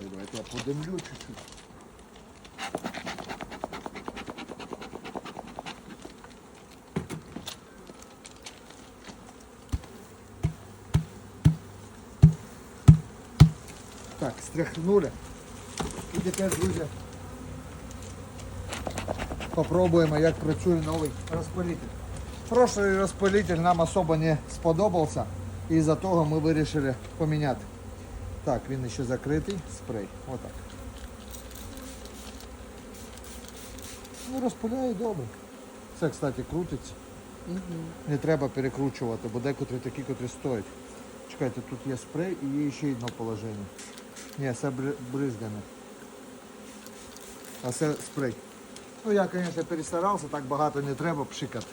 Давайте я подимлю чуть-чуть. Так, стряхнули. І тепер, друзі, попробуємо, як працює новий розпилитель. Прошлый розпилитель нам особо не сподобався, і із-за того ми вирішили поміняти. Так, він ще закритий, спрей. Отак. Ну, розпиляє добре. Це, кстати, крутиться. Не треба перекручувати, бо декотрі такі, котрі стоять. Чекайте, тут є спрей і є ще одне положення. Ні, це бри- бризгане. А це спрей. Ну я, звісно, перестарався, так багато не треба пшикати.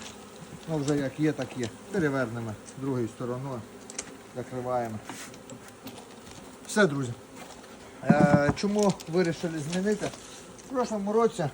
Ну вже як є, так є. Перевернемо другою стороною. Закриваємо. Все, друзі. Е, чому вирішили змінити? В прошлому році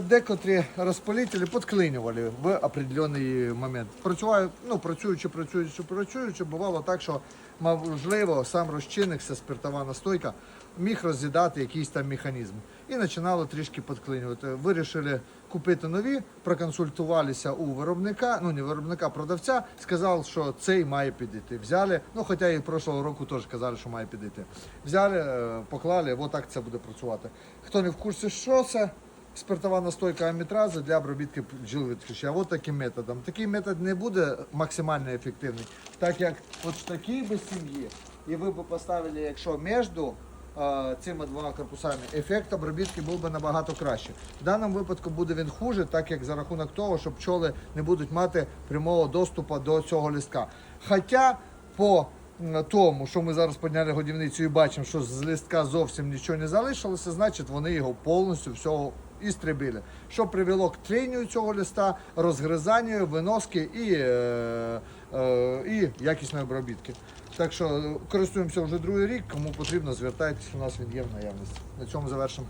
декотрі розпилителі підклинювали в определений момент. Працюваю, ну, працюючи, працюючи, працюючи, бувало так, що можливо сам розчинник, ця спиртова настойка, міг роз'їдати якийсь там механізм. І починало трішки підклинювати. Вирішили купити нові, проконсультувалися у виробника, ну не виробника, продавця, сказав, що цей має підійти. Взяли, ну хоча і прошлого року теж казали, що має підійти. Взяли, е, поклали, отак це буде працювати. Хто не в курсі, що це? Спиртова настойка амітразу для обробітки бджіл від. От таким методом. Такий метод не буде максимально ефективний, так як от в такій сім'ї, і ви б поставили, якщо між цими двома корпусами, ефект обробітки був би набагато краще. В даному випадку буде він хуже, так як за рахунок того, що пчоли не будуть мати прямого доступу до цього листка. Хоча по тому, що ми зараз підняли годівницю і бачимо, що з листка зовсім нічого не залишилося, значить вони його повністю всього істребили. Що привело к тренію цього листа, розгризанню, виноски і, е, е, і якісної обробітки. Так що е, користуємося вже другий рік. Кому потрібно, звертайтесь, у нас він є в наявності. На цьому завершимо.